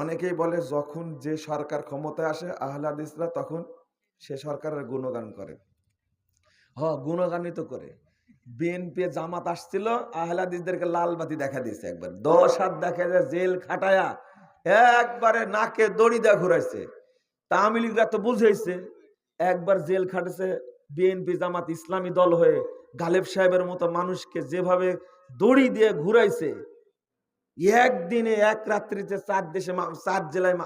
অনেকেই বলে, যখন যে সরকার ক্ষমতায় আসে, আহলাদিসরা তখন সে সরকারের গুণগান করে। হ, গুণগানই তো করে। বিএনপি জামাত আসছিল, আহলাদিসদেরকে লাল বাতি দেখা দিয়েছে একবার। দশ হাত দেখা যায় জেল খাটায়া একবারে নাকে দড়ি দেয়া ঘুরাইছে। তামিল তো বুঝেছে একবার জেল খাটেছে বিএনপি জামাত ইসলামী দল হয়ে গালেব সাহেবের মতো মানুষকে যেভাবে দড়ি দিয়ে ঘুরাইছে একদিনে এক রাত্রিতে চার দেশে চার জেলায়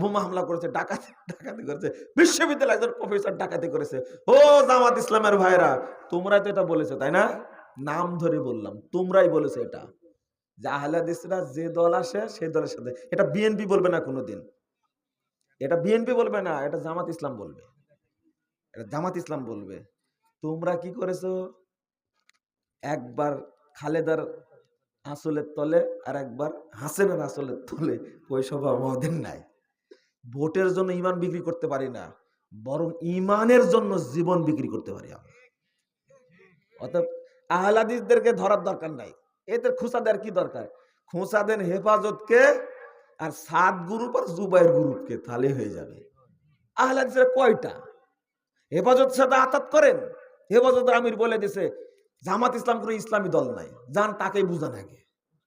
বোমা হামলা করেছে ডাকাতি ডাকাতি করেছে বিশ্ববিদ্যালয় একজন প্রফেসর ডাকাতি করেছে। ও জামাত ইসলামের ভাইরা তোমরাই তো এটা বলেছ তাই না? নাম ধরে বললাম তোমরাই বলেছ এটা। যে আহলাদিসরা যে দল আসে সেই দলের সাথে। এটা বিএনপি বলবে না কোনোদিন। এটা বিএনপি বলবে না এটা জামাত ইসলাম বলবে। এটা জামাত ইসলাম বলবে। তোমরা কি করেছ? একবার খালেদার আসলের তলে আর একবার হাসেনের আসলের তলে ওই স্বভাব আমাদের নাই। ভোটের জন্য ইমান বিক্রি করতে পারি না, বরং ইমানের জন্য জীবন বিক্রি করতে পারি আমরা অর্থাৎ আহলাদিসদেরকে ধরার দরকার নাই। এদের খুঁচা দেওয়ার কি দরকার? খুঁচা দেন হেফাজতকে আর সাত গ্রুপ আর জুবাইর গ্রুপকে তাহলে হয়ে যাবে। আহলাদিসের কয়টা? হেফাজত সাথে আতাত করেন। হেফাজত আমির বলে দিছে জামাত ইসলাম কোনো ইসলামী দল নাই। যান তাকেই বুঝান আগে।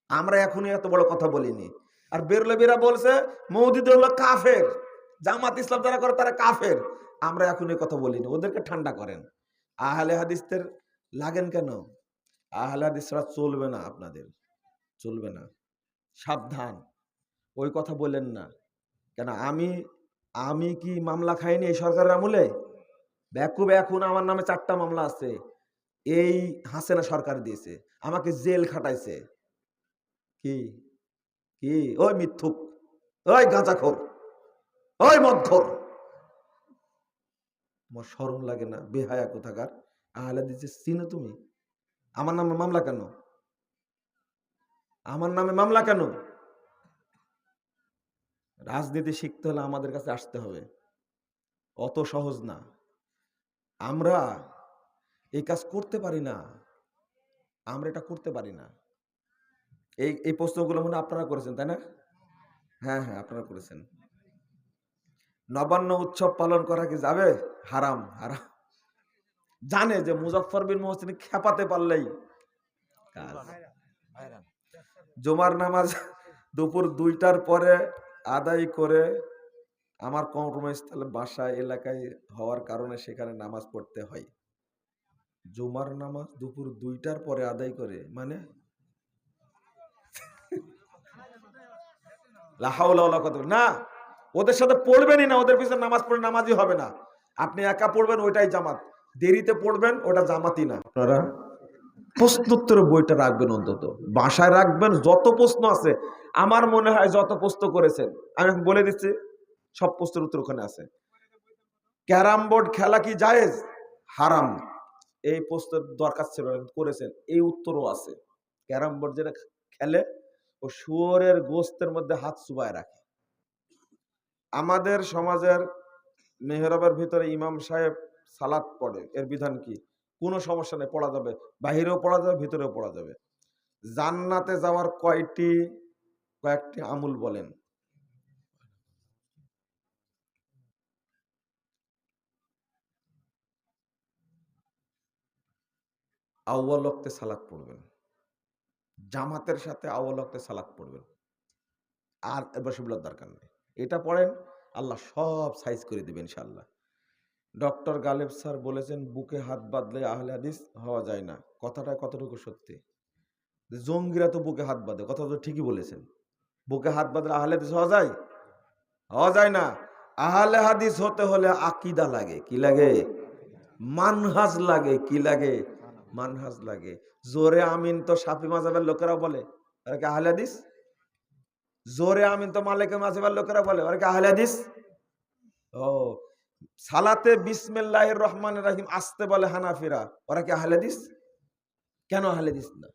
আমরা এখনই এত বড় কথা বলিনি। আর বেরলবিরা বলছে, মৌদিদ হলো কাফের। জামাত ইসলাম যারা করে তারা কাফের। আমরা এখন এই কথা বলিনি। ওদেরকে ঠান্ডা করেন। আহলে হাদিসদের লাগেন কেন? আহলে হাদিসরা চলবে না আপনাদের। চলবে না। সাবধান। ওই কথা বলেন না। কেন, আমি আমি কি মামলা খাইনি এই সরকারের আমলে? ব্যাকুব এখন আমার নামে চারটা মামলা আছে। এই হাসেনা সরকার দিয়েছে, আমাকে জেল খাটাইছে। কি? কি? ওই মিথ্যুক। ওই গাঁজাখোর। ওই মদখোর। তোমার স্মরণ লাগে না, বেহায়া কোথাকার। আহলে দিচ্ছে চিনো তুমি? আমার নামে মামলা কেন? আমার নামে মামলা কেন? রাজনীতি শিখতে হলে আমাদের কাছে আসতে হবে। অত সহজ না। আমরা এই কাজ করতে পারি না। আমরা এটা করতে পারি না। এই এই প্রশ্নগুলো মনে আপনারা করেছেন তাই না? হ্যাঁ হ্যাঁ আপনারা করেছেন। নবান্ন উৎসব পালন করা কি যাবে? হারাম হারাম। জানে যে মুজফর বিন মোহসিন খেপাতে পারলেই কাজ। জুমার নামাজ দুপুর দুইটার পরে আদায় করে আমার কর্মস্থলে বাসা এলাকায় হওয়ার কারণে সেখানে নামাজ পড়তে হয়। জুমার নামাজ দুপুর দুইটার পরে আদায় করে মানে? কত না, ওদের সাথে পড়বেনই না, ওদের পিছনে নামাজ পড়ে নামাজই হবে না। আপনি একা পড়বেন, ওইটাই জামাত। দেরিতে পড়বেন, ওটা জামাতই না। আপনারা প্রশ্নোত্তরের বইটা রাখবেন অন্তত। বাসায় রাখবেন যত প্রশ্ন আছে। আমার মনে হয় যত প্রশ্ন করেছেন। আমি বলে দিচ্ছি, সব প্রশ্নের উত্তর ওখানে আছে। ক্যারাম বোর্ড খেলা কি জায়েজ? হারাম। এই প্রশ্নের দরকার ছিল, করেছেন। এই উত্তরও আছে। ক্যারাম বোর্ড যেটা খেলে ও শুয়োরের গোস্তের মধ্যে হাত চুবায় রাখে। আমাদের সমাজের মেহরাবের ভিতরে ইমাম সাহেব সালাত পড়ে। এর বিধান কি? কোনো সমস্যা নেই, পড়া যাবে। বাহিরেও পড়া যাবে, ভিতরেও পড়া যাবে। জান্নাতে যাওয়ার কয়টি, কয়েকটি আমুল বলেন? আউ্বাল ওক্তে সালাত পড়বেন। জামাতের সাথে আউ্বাল সালাত পড়বেন। আর বসিবুল্লার দরকার নেই। এটা পড়েন, আল্লাহ সব সাইজ করে দেবেন ইনশাল্লাহ ডক্টর গালেব স্যার বলেছেন, বুকে হাত বাঁধলে আহলে হাদিস হওয়া যায় না। কথাটা কতটুকু সত্যি? জঙ্গিরা তো বুকে হাত বাঁধে, কথা তো ঠিকই বলেছেন। বুকে হাত বাঁধলে আহলে হাদিস হওয়া যায়? হওয়া যায় না। আহলে হাদিস হতে হলে আকিদা লাগে। কি লাগে? মানহাজ লাগে, কি লাগে? মানহাজ লাগে। জোরে আমিন তো সাফি মাজাবের লোকেরা বলে, ওরা কি আহলে হাদিস? জোরে আমিন তো মালিক মাজাবের লোকেরা বলে, ওরা কি আহলে হাদিস? ও, সালাতে বিসমিল্লাহির রহমান রাহিম আসতে বলে হানাফিরা, ওরা কি আহলে হাদিস? কেন আহলে হাদিস না?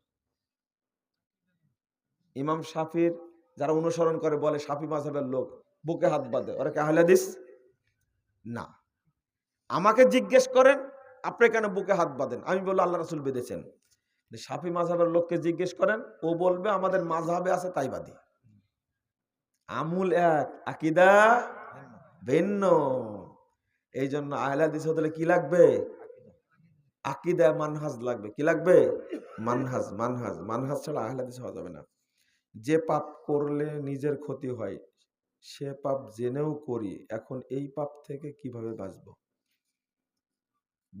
ইমাম সাফির যারা অনুসরণ করে বলে সাফি মাঝহের লোক, বুকে হাত বাঁধে, ওরা কি আহলে হাদিস? না। আমাকে জিজ্ঞেস করেন আপনি কেন বুকে হাত বাঁধেন? আমি বলব আল্লাহ রাসুল বেঁধেছেন। সাফি মাঝহের লোককে জিজ্ঞেস করেন, ও বলবে আমাদের মাঝহাবে আছে, তাই বাদী? আমুল এক, আকিদা ভিন্ন। এই জন্য আহলাদিস হতে কি লাগবে? আকিদা মানহাজ লাগবে। কি লাগবে? মানহাজ মানহাজ। মানহাজ ছাড়া আহলাদিস হওয়া যাবে না। যে পাপ করলে নিজের ক্ষতি হয়, সে পাপ জেনেও করি, এখন এই পাপ থেকে কীভাবে বাঁচবো?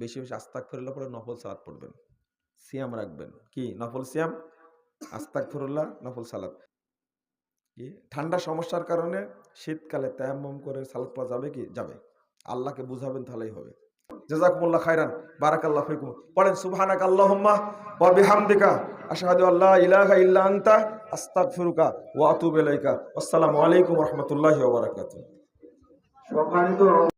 বেশি বেশি আস্তাক ফেরলে পরে নফল সালাদ পড়বেন। সিয়াম রাখবেন। কি? নফল সিয়াম? আস্তাক ফেরুল্লাহ নফল সালাদ কি? ঠান্ডা সমস্যার কারণে শীতকালে তায়াম্মম করে সালাদ পড়া যাবে কি? যাবে। আল্লাহকে বুঝাবেন তাহলেই হবে। জাজাকুমুল্লাহ খাইরান বারাকাল্লাহ ফিকুম। পড়েন সুবহানাক আল্লাহুম্মা ওয়া বিহামদিকা। আশহাদু আল্লা ইলাহা ইল্লা আনতা, আস্তাগফিরুকা ওয়া আতুবু ইলাইকা। আসসালামু আলাইকুম ওয়া রাহমাতুল্লাহি ওয়া বারাকাতুহু।